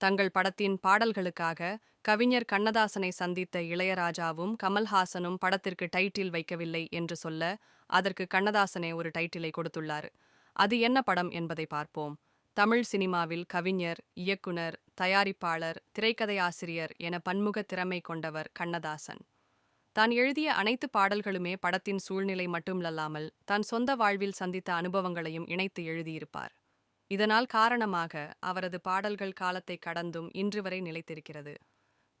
தங்கள் படத்தின் பாடல்களுக்காக கவிஞர் கண்ணதாசனை சந்தித்த இளையராஜாவும் கமல்ஹாசனும் படத்திற்கு டைட்டில் வைக்கவில்லை என்று சொல்ல அதற்கு கண்ணதாசனே ஒரு டைட்டிலை கொடுத்துள்ளார். அது என்ன படம் என்பதை பார்ப்போம். தமிழ் சினிமாவில் கவிஞர் இயக்குனர் தயாரிப்பாளர் திரைக்கதை ஆசிரியர் என பன்முக திறமை கொண்டவர் கண்ணதாசன். தான் எழுதிய அனைத்து பாடல்களுமே படத்தின் சூழ்நிலை மட்டுமல்லாமல் தன் சொந்த வாழ்வில் சந்தித்த அனுபவங்களையும் இணைத்து எழுதியிருப்பார். இதனால் காரணமாக அவரது பாடல்கள் காலத்தை கடந்தும் இன்று வரை நிலைத்திருக்கிறது.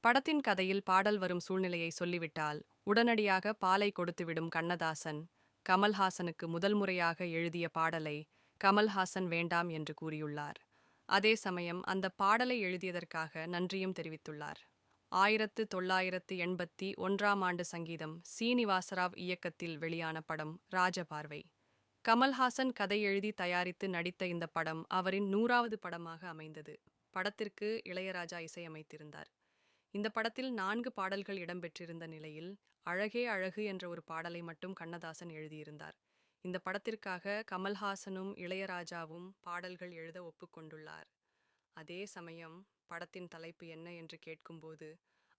படத்தின் கதையில் பாடல் வரும் சூழ்நிலையை சொல்லிவிட்டால் உடனடியாக பாலை கொடுத்துவிடும் கண்ணதாசன் கமல்ஹாசனுக்கு முதல் முறையாக எழுதிய பாடலை கமல்ஹாசன் வேண்டாம் என்று கூறியுள்ளார். அதே சமயம் அந்த பாடலை எழுதியதற்காக நன்றியும் தெரிவித்துள்ளார். ஆயிரத்து தொள்ளாயிரத்து எண்பத்தி ஒன்றாம் ஆண்டு சங்கீதம் சீனிவாசராவ் இயக்கத்தில் வெளியான படம் ராஜபார்வை. கமல்ஹாசன் கதை எழுதி தயாரித்து நடித்த இந்த படம் அவரின் நூறாவது படமாக அமைந்தது. படத்திற்கு இளையராஜா இசையமைத்திருந்தார். இந்த படத்தில் நான்கு பாடல்கள் இடம்பெற்றிருந்த நிலையில் அழகே அழகு என்ற ஒரு பாடலை மட்டும் கண்ணதாசன் எழுதியிருந்தார். இந்த படத்திற்காக கமல்ஹாசனும் இளையராஜாவும் பாடல்கள் எழுத ஒப்புக்கொண்டுள்ளார் அதே சமயம் படத்தின் தலைப்பு என்ன என்று கேட்கும்போது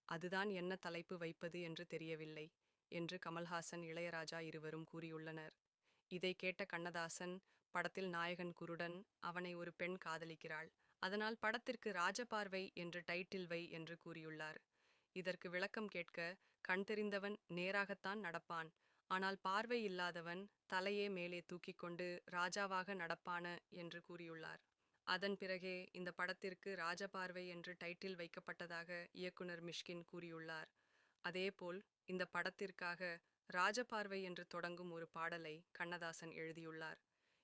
அதுதான் என்ன தலைப்பு வைப்பது என்று தெரியவில்லை என்று கமல்ஹாசன் இளையராஜா இருவரும் கூறியுள்ளனர். இதை கேட்ட கண்ணதாசன் படத்தில் நாயகன் குருடன் அவனை ஒரு பெண் காதலிக்கிறாள். அதனால் படத்திற்கு ராஜபார்வை என்று டைட்டில் வை என்று கூறியுள்ளார். இதற்கு விளக்கம் கேட்க கண் தெரிந்தவன் நேராகத்தான் நடப்பான். ஆனால் பார்வை இல்லாதவன் தலையே மேலே தூக்கிக் கொண்டு ராஜாவாக நடப்பான என்று கூறியுள்ளார். அதன் பிறகே இந்த படத்திற்கு ராஜபார்வை என்று டைட்டில் வைக்கப்பட்டதாக இயக்குனர் மிஷ்கின் கூறியுள்ளார். அதேபோல் இந்த படத்திற்காக ராஜபார்வை என்று தொடங்கும் ஒரு பாடலை கண்ணதாசன் எழுதியுள்ளார்.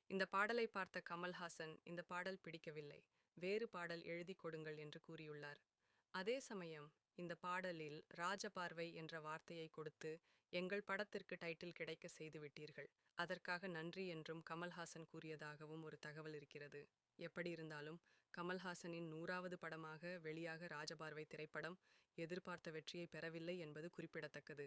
இந்த பாடலை பார்த்த கமல்ஹாசன் இந்த பாடல் பிடிக்கவில்லை வேறு பாடல் எழுதி கொடுங்கள் என்று கூறியுள்ளார். அதே சமயம் இந்த பாடலில் ராஜபார்வை என்ற வார்த்தையை கொடுத்து எங்கள் படத்திற்கு டைட்டில் கிடைக்க செய்துவிட்டீர்கள் அதற்காக நன்றி என்றும் கமல்ஹாசன் கூறியதாகவும் ஒரு தகவல் இருக்கிறது. எப்படி இருந்தாலும் கமல்ஹாசனின் நூறாவது படமாக வெளியாக ராஜபார்வை திரைப்படம் எதிர்பார்த்த வெற்றியை பெறவில்லை என்பது குறிப்பிடத்தக்கது.